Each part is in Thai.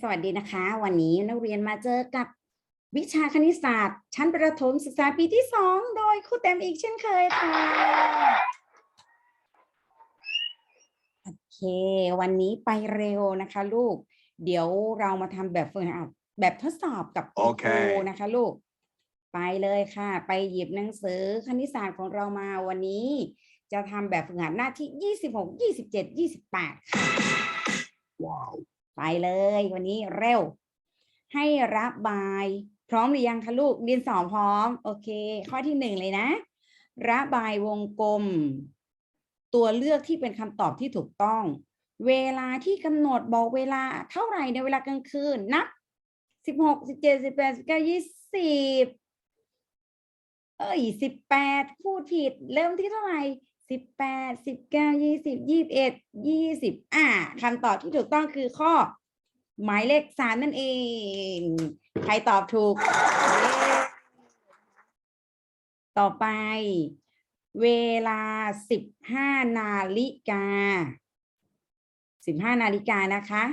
สวัสดีนะคะ วันนี้นักเรียนมาเจอกับวิชาคณิตศาสตร์ ชั้นประถมศึกษาปีที่สองโดยครูแต้มอีกเช่นเคยค่ะโอเค วันนี้ไปเร็วนะคะลูก เดี๋ยวเรามาทำแบบฝึกหัดแบบทดสอบกับครูนะคะลูก ไปเลยค่ะ ไปหยิบหนังสือคณิตศาสตร์ของเรามาวันนี้ จะทำแบบฝึกหัดหน้าที่ 26 27 28 ค่ะว้าว ไปเลย วันนี้เร็ว ให้ระบาย พร้อมหรือยังคะลูกเรียนสอบพร้อม โอเค ข้อที่หนึ่งเลยนะ ระบายวงกลม ตัวเลือกที่เป็นคำตอบที่ถูกต้อง เวลาที่กำหนดบอกเวลาเท่าไหร่ในเวลากลางคืนนับสิบหกสิบเจ็ดสิบแปดสิบเก้ายี่สิบเอ้ยสิบแปดพูดผิด เริ่มที่เท่าไหร่ สิบแปดสิบเก้ายี่สิบยี่สิบเอ็ดยี่สิบอ่าคำตอบที่ถูกต้องคือข้อ หมายเลขสามนั่นเอง ใครตอบถูก ต่อไป เวลาสิบห้านาฬิกาสิบห้านาฬิกานะคะ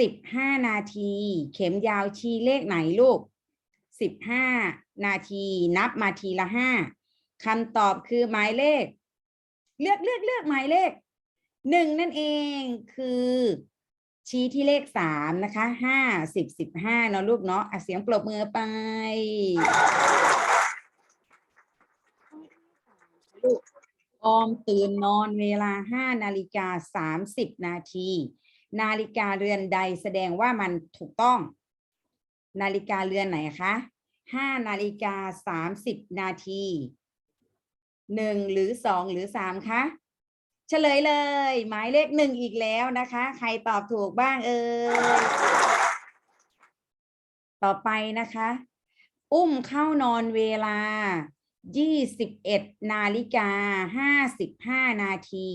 สิบห้านาที เข็มยาวชี้เลขไหนลูกสิบห้านาที นับมาทีละห้าคำตอบคือหมายเลข เลือกเลือกเลือกหมายเลขหนึ่งนั่นเองคือชี้ที่เลขสามนะคะห้าสิบสิบห้าเนาะลูกเนาะอะเสียงปรบมือไปลูกออมตื่นนอนเวลาห้านาฬิกาสามสิบนาที นาฬิกาเรือนใดแสดงว่ามันถูกต้อง นาฬิกาเรือนไหนคะห้านาฬิกาสามสิบนาที หนึ่งหรือสองหรือสามคะเฉลยเลย หมายเลขหนึ่งอีกแล้วนะคะ ใครตอบถูกบ้างเอ่ยต่อไปนะคะ อุ้มเข้านอนเวลา 21 นาฬิกา 55 นาที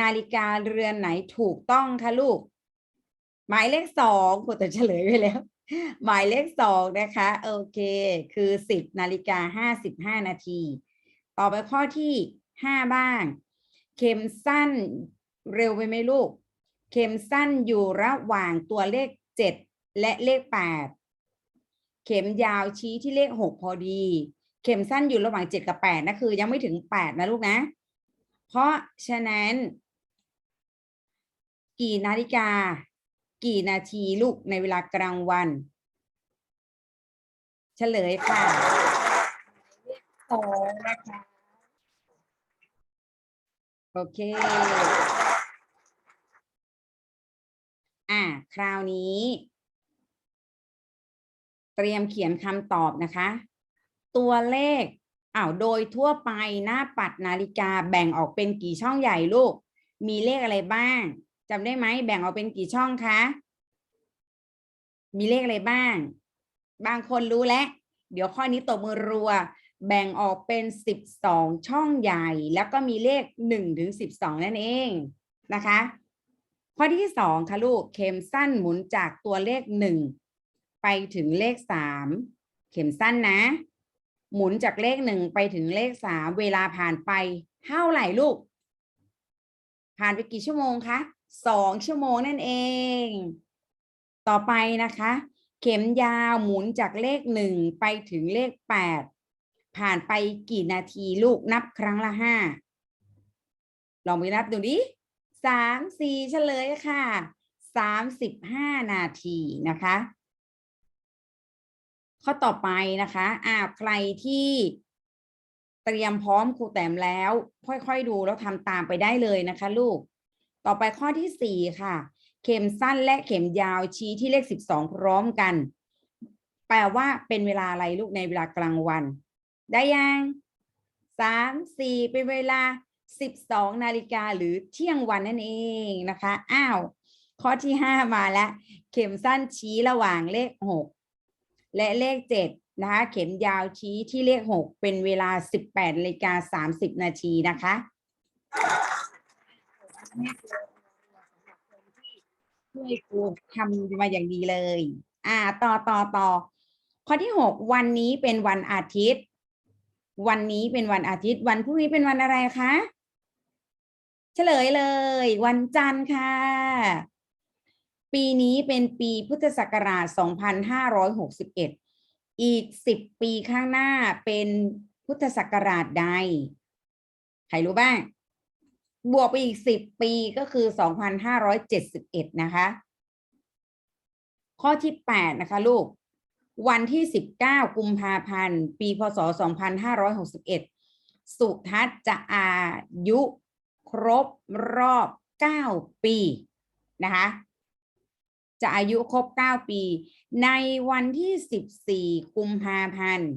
นาฬิกาเรือนไหนถูกต้องคะลูก หมายเลขสองครูแต่เฉลยไปแล้ว หมายเลขสองนะคะ โอเค คือ 10 นาฬิกา 55 นาที ต่อไปข้อที่5บ้าง เข็มสั้นเร็วไปไหมลูก เข็มสั้นอยู่ระหว่างตัวเลข7และเลข8เข็มยาวชี้ที่เลข6พอดี เข็มสั้นอยู่ระหว่าง7กับ8นะคือ ยังไม่ถึง8นะลูกนะ เพราะฉะนั้น กี่นาฬิกา กี่นาทีลูกในเวลากลางวัน เฉลยค่ะ สองนะคะโอเค อะคราวนี้ เตรียมเขียนคำตอบนะคะ ตัวเลขอ้าวโดยทั่วไปหน้าปัดนาฬิกาแบ่งออกเป็นกี่ช่องใหญ่ลูก มีเลขอะไรบ้างจำได้ไหมแบ่งออกเป็นกี่ช่องคะ มีเลขอะไรบ้าง บางคนรู้แล้ว เดี๋ยวข้อนี้ตบมือรัว แบ่งออกเป็นสิบสองช่องใหญ่ แล้วก็มีเลขหนึ่งถึงสิบสองนั่นเองนะคะ ข้อที่สองค่ะลูก เข็มสั้นหมุนจากตัวเลขหนึ่งไปถึงเลขสามเข็มสั้นนะ หมุนจากเลขหนึ่งไปถึงเลขสามเวลาผ่านไปเท่าไหร่ลูก ผ่านไปกี่ชั่วโมงคะสองชั่วโมงนั่นเอง ต่อไปนะคะ เข็มยาวหมุนจากเลขหนึ่งไปถึงเลขแปด ผ่านไปกี่นาทีลูกนับครั้งละห้าลองไปนับดูดิสามสี่เฉลยค่ะสามสิบห้านาทีนะคะ ข้อต่อไปนะคะอ่าใครที่เตรียมพร้อมครูแต้มแล้ว ค่อยๆดูแล้วทำตามไปได้เลยนะคะ ลูก ต่อไปข้อที่สี่ค่ะ เข็มสั้นและเข็มยาวชี้ที่เลขสิบสองพร้อมกัน แปลว่าเป็นเวลาอะไรลูกในเวลากลางวัน ได้ยังสามสี่เป็นเวลาสิบสองนาฬิกาหรือเที่ยงวันนั่นเองนะคะ อ้าว ข้อที่ห้ามาแล้ว เข็มสั้นชี้ระหว่างเลขหกและเลขเจ็ดนะคะเข็มยาวชี้ที่เลขหกเป็นเวลาสิบแปดนาฬิกาสามสิบนาทีนะคะช่วยครูทำมาอย่างดีเลย อ่า ต่อต่อต่อข้อที่หกวันนี้เป็นวันอาทิตย์ วันนี้เป็นวันอาทิตย์ วันพรุ่งนี้เป็นวันอะไรคะ เฉลยเลย วันจันทร์ค่ะ ปีนี้เป็นปีพุทธศักราช 2561 อีก 10 ปีข้างหน้าเป็นพุทธศักราชใด ใครรู้บ้าง บวกไปอีก 10 ปีก็คือ 2,571 นะคะ ข้อที่ 8 นะคะลูก วันที่ 19 กุมภาพันธ์ ปีพศ 2561 สุทัศน์จะอายุครบรอบ 9 ปีนะคะ จะอายุครบ 9 ปี ในวันที่ 14 กุมภาพันธ์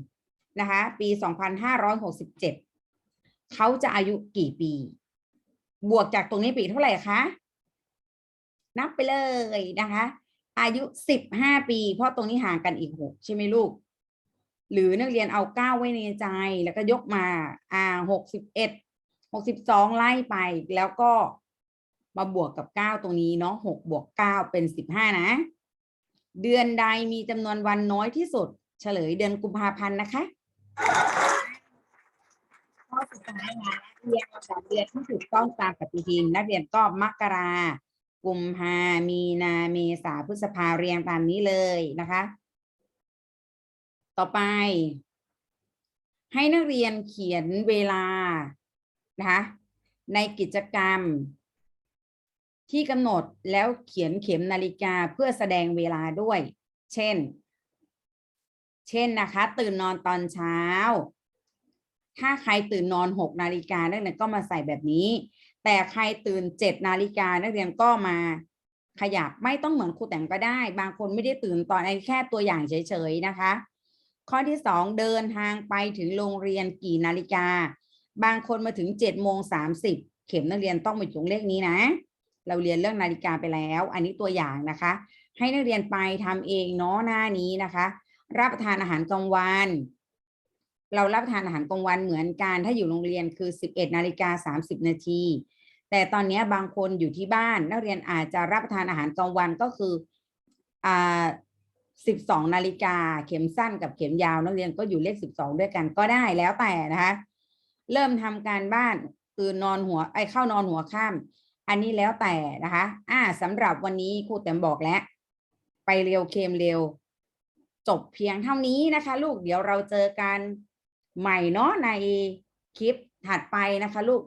นะคะปี 2567 เขาจะอายุกี่ปี บวกจากตรงนี้ปีเท่าไหร่คะ นับไปเลยนะคะ อายุ15ปี เพราะตรงนี้ห่างกันอีก6ใช่ไหมลูก หรือนักเรียนเอา9ไว้ในใจแล้วก็ยกมาอ่า61 62ไล่ไปแล้วก็มาบวกกับ9ตรงนี้เนาะ6บวก9เป็น15นะ เดือนใดมีจำนวนวันน้อยที่สุด เฉลยเดือนกุมภาพันธ์นะคะข้อสุดท้ายนะเรียนลำดับเดือนที่ถูกต้องตามปฏิทิน นักเรียนก็มกรา กุมภามีนาเมษาพฤษภาเรียงตามนี้เลยนะคะ ต่อไป ให้นักเรียนเขียนเวลานะคะในกิจกรรม ที่กำหนดแล้วเขียนเข็มนาฬิกาเพื่อแสดงเวลาด้วย เช่น เช่นนะคะ ตื่นนอนตอนเช้า ถ้าใครตื่นนอน6นาฬิกานักเรียนก็มาใส่แบบนี้ แต่ใครตื่น7นาฬิกานักเรียนก็มาขยับไม่ต้องเหมือนครูแต่งก็ได้ บางคนไม่ได้ตื่นตอนไอ้แค่ตัวอย่างเฉยๆนะคะ ข้อที่2เดินทางไปถึงโรงเรียนกี่นาฬิกา บางคนมาถึง7โมง30เข็มนักเรียนต้องมาอยู่ตรงเลขนี้นะ เราเรียนเรื่องนาฬิกาไปแล้ว อันนี้ตัวอย่างนะคะ ให้นักเรียนไปทำเองเนาะหน้านี้นะคะ รับประทานอาหารกลางวัน เรารับประทานอาหารกลางวันเหมือนกัน ถ้าอยู่โรงเรียนคือ 11นาฬิกา30 นาที แต่ตอนนี้บางคนอยู่ที่บ้านนักเรียนอาจจะรับประทานอาหารกลางวันก็คืออ่า12 นาฬิกาเข็มสั้นกับเข็มยาว นักเรียนก็อยู่เลข 12 ด้วยกันก็ได้แล้วแต่นะคะเริ่มทำการบ้านตื่นนอนหัวไอเข้านอนหัวค่ำอันนี้แล้วแต่นะคะอ่าสำหรับวันนี้ครูแต้มบอกแล้ว ไปเร็วเคมเร็ว จบเพียงเท่านี้นะคะ ลูกเดี๋ยวเราเจอกัน ใหม่เนาะในคลิปถัดไปนะคะลูก